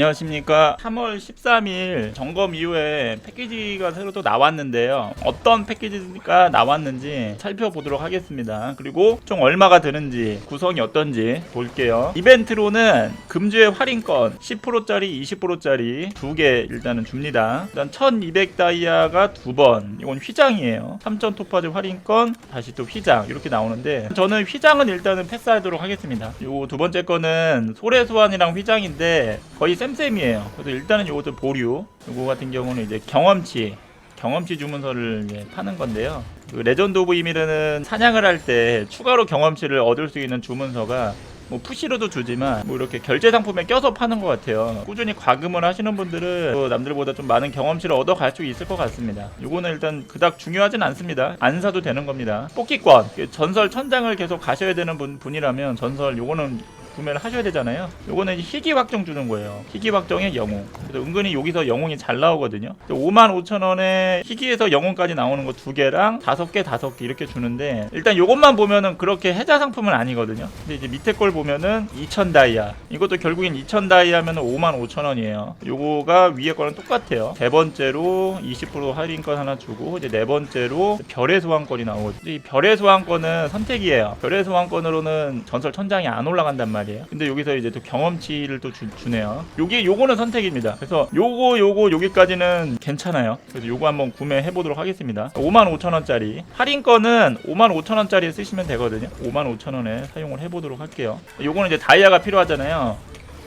안녕하십니까. 3월 13일 점검 이후에 패키지가 새로 또 나왔는데요. 어떤 패키지가 나왔는지 살펴보도록 하겠습니다. 그리고 총 얼마가 드는지 구성이 어떤지 볼게요. 이벤트로는 금주의 할인권 10%짜리 20%짜리 두 개 일단은 줍니다. 일단 1200 다이아가 두번. 이건 휘장이에요. 3000 토파즈 할인권 다시 또 휘장 이렇게 나오는데 저는 휘장은 일단은 패스하도록 하겠습니다. 요 두 번째 거는 소래 소환이랑 휘장인데 거의 쌤쌤이에요 그래서 일단은 요것도 보류 요거 같은 경우는 이제 경험치 경험치 주문서를 파는 건데요 그 레전드 오브 이미르는 사냥을 할 때 추가로 경험치를 얻을 수 있는 주문서가 뭐 푸시로도 주지만 뭐 이렇게 결제 상품에 껴서 파는 것 같아요. 꾸준히 과금을 하시는 분들은 또 남들보다 좀 많은 경험치를 얻어갈 수 있을 것 같습니다. 요거는 일단 그닥 중요하진 않습니다. 안 사도 되는 겁니다. 뽑기권 전설 천장을 계속 가셔야 되는 분, 분이라면 전설 요거는 구매를 하셔야 되잖아요. 요거는 희귀 확정 주는 거예요. 희귀 확정의 영웅. 그래서 은근히 여기서 영웅이 잘 나오거든요. 55,000원에 희귀에서 영웅까지 나오는 거 두 개랑 다섯 개, 다섯 개 이렇게 주는데 일단 요것만 보면은 그렇게 해자 상품은 아니거든요. 근데 이제 밑에 걸 보면은 2,000 다이아. 이것도 결국엔 2,000 다이아면은 55,000원이에요. 요거가 위에 거랑 똑같아요. 세 번째로 20% 할인권 하나 주고 이제 네 번째로 별의 소환권이 나오거든요. 이 별의 소환권은 선택이에요. 별의 소환권으로는 전설 천장이 안 올라간단 말이에요. 근데 여기서 이제 또 경험치를 또 주, 주네요. 요게 요거는 선택입니다. 그래서 요거 요거 여기까지는 괜찮아요. 그래서 요거 한번 구매해 보도록 하겠습니다. 55,000원짜리 할인권은 55,000원짜리 쓰시면 되거든요. 55,000원에 사용을 해 보도록 할게요. 요거는 이제 다이아가 필요하잖아요.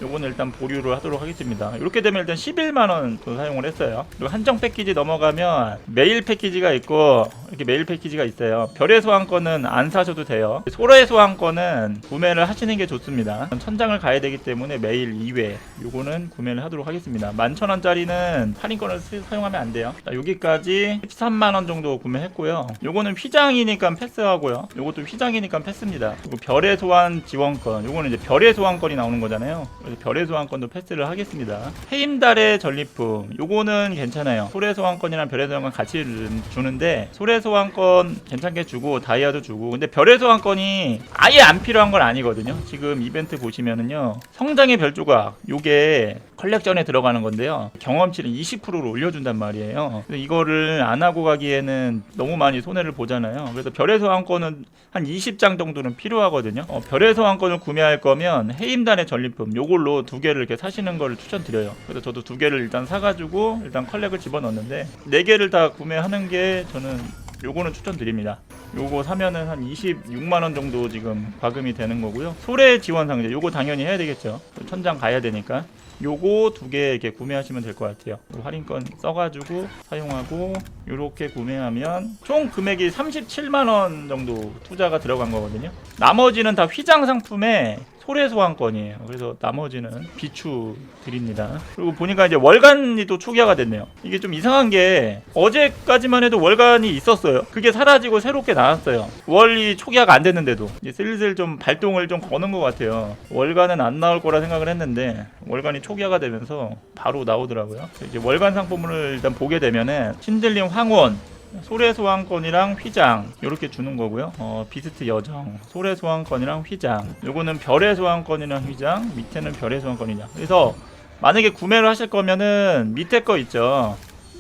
요거는 일단 보류를 하도록 하겠습니다. 이렇게 되면 일단 11만원 돈 사용을 했어요. 그리고 한정 패키지 넘어가면 메일 패키지가 있고 이렇게 메일 패키지가 있어요. 별의 소환권은 안 사셔도 돼요. 소라의 소환권은 구매를 하시는 게 좋습니다. 천장을 가야 되기 때문에 메일 2회 요거는 구매를 하도록 하겠습니다. 11,000원짜리는 할인권을 쓰- 사용하면 안 돼요. 자, 여기까지 13만원 정도 구매했고요. 요거는 휘장이니까 패스하고요. 요것도 휘장이니까 패스입니다. 그리고 별의 소환 지원권 요거는 이제 별의 소환권이 나오는 거잖아요. 그래서 별의 소환권도 패스를 하겠습니다. 해임달의 전리품 요거는 괜찮아요. 소래 소환권이랑 별의 소환권 같이 주는데 소래 소환권 괜찮게 주고 다이아도 주고 근데 별의 소환권이 아예 안 필요한 건 아니거든요. 지금 이벤트 보시면은요 성장의 별 조각 요게 컬렉션에 들어가는 건데요. 경험치를 20%로 올려준단 말이에요. 그래서 이거를 안 하고 가기에는 너무 많이 손해를 보잖아요. 그래서 별의 소환권은 한 20장 정도는 필요하거든요. 어, 별의 소환권을 구매할 거면 해임단의 전리품 요걸 로 두 개를 이렇게 사시는 걸 추천드려요. 그래서 저도 두 개를 일단 사가지고 일단 컬렉을 집어넣는데 네 개를 다 구매하는 게 저는 요거는 추천드립니다. 요거 사면은 한 26만 원 정도 지금 과금이 되는 거고요. 소래 지원 상자 요거 당연히 해야 되겠죠. 천장 가야 되니까. 요거 두 개 이렇게 구매하시면 될 것 같아요. 요 할인권 써가지고 사용하고 요렇게 구매하면 총 금액이 37만 원 정도 투자가 들어간 거거든요. 나머지는 다 휘장 상품에 소래 소환권이에요. 그래서 나머지는 비추 드립니다. 그리고 보니까 이제 월간이 또 초기화가 됐네요. 이게 좀 이상한 게 어제까지만 해도 월간이 있었어요. 그게 사라지고 새롭게 나왔어요. 월이 초기화가 안 됐는데도 이제 슬슬 좀 발동을 좀 거는 것 같아요. 월간은 안 나올 거라 생각을 했는데 월간이 초기화가 되면서 바로 나오더라고요. 이제 월간 상품을 일단 보게 되면은 신들림 황혼 소래 소환권이랑 휘장 이렇게 주는 거고요. 어, 비스트 여정, 소래 소환권이랑 휘장. 요거는 별의 소환권이랑 휘장, 밑에는 별의 소환권이냐. 그래서 만약에 구매를 하실 거면은 밑에 거 있죠.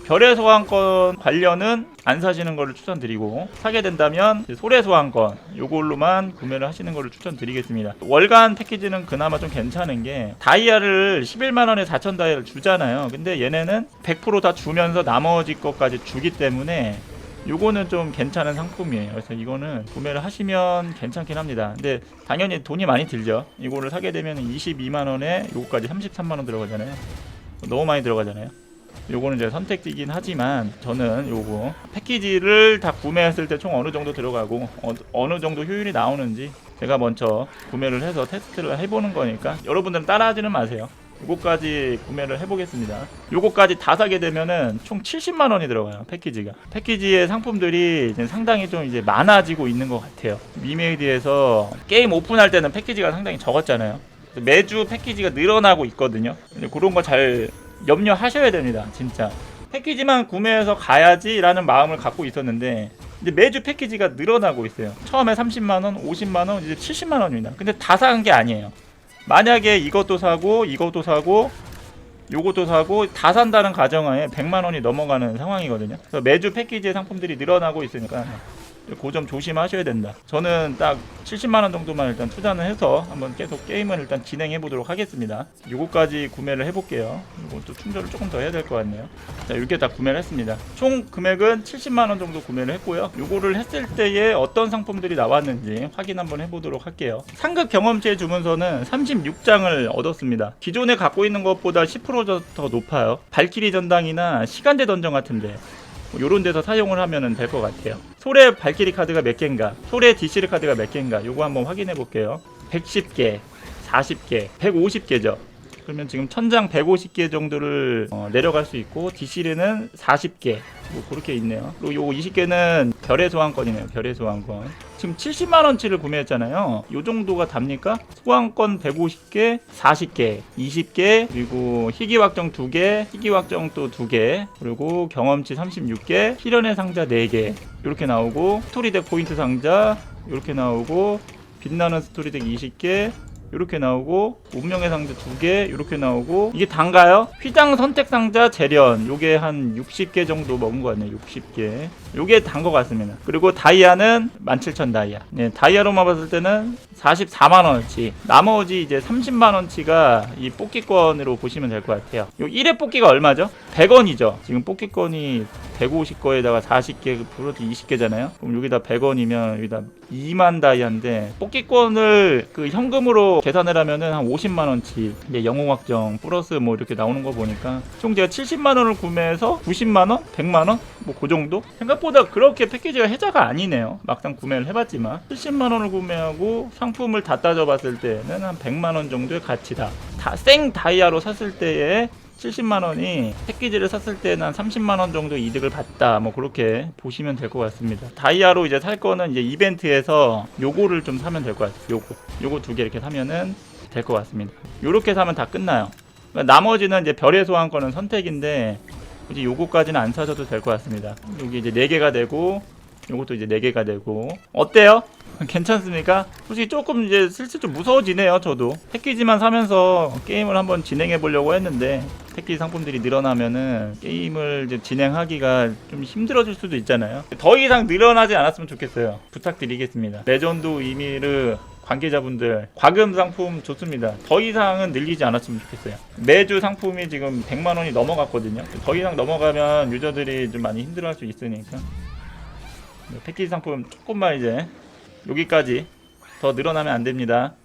별의 소환권 관련은 안 사시는 거를 추천드리고 사게 된다면 소래 소환권 요걸로만 구매를 하시는 거를 추천드리겠습니다. 월간 패키지는 그나마 좀 괜찮은 게 다이아를 11만 원에 4천 다이아를 주잖아요. 근데 얘네는 100%다 주면서 나머지 것까지 주기 때문에 요거는 좀 괜찮은 상품이에요. 그래서 이거는 구매를 하시면 괜찮긴 합니다. 근데 당연히 돈이 많이 들죠. 이거를 사게 되면 22만 원에 요거까지 33만 원 들어가잖아요. 너무 많이 들어가잖아요. 요거는 이제 선택이긴 하지만 저는 요거 패키지를 다 구매했을 때 총 어느 정도 들어가고 어, 느 정도 효율이 나오는지 제가 먼저 구매를 해서 테스트를 해보는 거니까 여러분들은 따라하지는 마세요. 요거까지 구매를 해보겠습니다. 요거까지 다 사게 되면은 총 70만 원이 들어가요 패키지가. 패키지의 상품들이 상당히 좀 이제 많아지고 있는 것 같아요. 미메이드에서 게임 오픈할 때는 패키지가 상당히 적었잖아요. 매주 패키지가 늘어나고 있거든요. 그런 거 잘 염려하셔야 됩니다. 진짜. 패키지만 구매해서 가야지라는 마음을 갖고 있었는데 이제 매주 패키지가 늘어나고 있어요. 처음에 30만 원, 50만 원, 이제 70만 원입니다. 근데 다산게 아니에요. 만약에 이것도 사고 이것도 사고 요것도 사고 다 산다는 가정하에 100만 원이 넘어가는 상황이거든요. 그래서 매주 패키지의 상품들이 늘어나고 있으니까 그 점 조심하셔야 된다. 저는 딱 70만 원 정도만 일단 투자는 해서 한번 계속 게임을 일단 진행해 보도록 하겠습니다. 요거까지 구매를 해볼게요. 이것도 충전을 조금 더 해야 될 것 같네요. 자, 이렇게 다 구매를 했습니다. 총 금액은 70만 원 정도 구매를 했고요. 요거를 했을 때에 어떤 상품들이 나왔는지 확인 한번 해보도록 할게요. 상급 경험치의 주문서는 36장을 얻었습니다. 기존에 갖고 있는 것보다 10%더 높아요. 발키리 전당이나 시간대 던전 같은데 뭐 요런 데서 사용을 하면 될 것 같아요. 소래 발키리 카드가 몇 개인가, 소래 디시르 카드가 몇 개인가, 요거 한번 확인해 볼게요. 110개, 40개, 150개죠. 그러면 지금 천장 150개 정도를 어, 내려갈 수 있고 디시르는 40개 뭐 그렇게 있네요. 그리고 요거 20개는 별의 소환권이네요. 별의 소환권. 지금 70만 원치를 구매했잖아요. 요 정도가 답니까? 소환권 150개, 40개, 20개, 그리고 희귀 확정 2개, 희귀 확정 또 2개, 그리고 경험치 36개, 실현의 상자 4개. 이렇게 나오고 스토리덱 포인트 상자 이렇게 나오고 빛나는 스토리덱 20개, 이렇게 나오고 운명의 상자 두 개 이렇게 나오고. 이게 단가요? 휘장 선택 상자 재련. 요게 한 60개 정도 먹은 거 같네요 60개. 요게 단 거 같습니다. 그리고 다이아는 17,000 다이아. 네 다이아로만 봤을 때는 44만원어치. 나머지 이제 30만원치가 이 뽑기권으로 보시면 될 것 같아요. 요 1회 뽑기가 얼마죠? 100원이죠. 지금 뽑기권이 150거에다가 40개 플러스 20개잖아요 그럼 여기다 100원이면 여기다 2만 다이아인데 뽑기권을 그 현금으로 계산을 하면은 한 50만 원치 이제 영웅 확정 플러스 뭐 이렇게 나오는 거 보니까 총 제가 70만 원을 구매해서 90만 원, 100만 원, 뭐 그 정도 생각보다 그렇게 패키지가 해자가 아니네요. 막상 구매를 해봤지만 70만 원을 구매하고 상품을 다 따져봤을 때는 한 100만 원 정도의 가치다. 다 생 다이아로 샀을 때에 70만 원이 패키지를 샀을 때는 한 30만 원 정도 이득을 봤다. 뭐 그렇게 보시면 될 것 같습니다. 다이아로 이제 살 거는 이제 이벤트에서 요거를 좀 사면 될 것 같아요. 요거. 요거 두 개 이렇게 사면은 될 것 같습니다. 요렇게 사면 다 끝나요. 그러니까 나머지는 이제 별의 소환권은 선택인데 굳이 요거까지는 안 사셔도 될 것 같습니다. 여기 이제 4개가 되고 요것도 이제 4개가 되고 어때요? 괜찮습니까? 솔직히 조금 이제 슬슬 좀 무서워지네요 저도 패키지만 사면서 게임을 한번 진행해 보려고 했는데 패키지 상품들이 늘어나면은 게임을 이제 진행하기가 좀 힘들어질 수도 있잖아요 더 이상 늘어나지 않았으면 좋겠어요 부탁드리겠습니다 레전드 이미르 관계자분들 과금 상품 좋습니다. 더 이상은 늘리지 않았으면 좋겠어요. 매주 상품이 지금 100만 원이 넘어갔거든요. 더 이상 넘어가면 유저들이 좀 많이 힘들어할 수 있으니까 네, 패키지 상품 조금만 이제 여기까지 더 늘어나면 안 됩니다.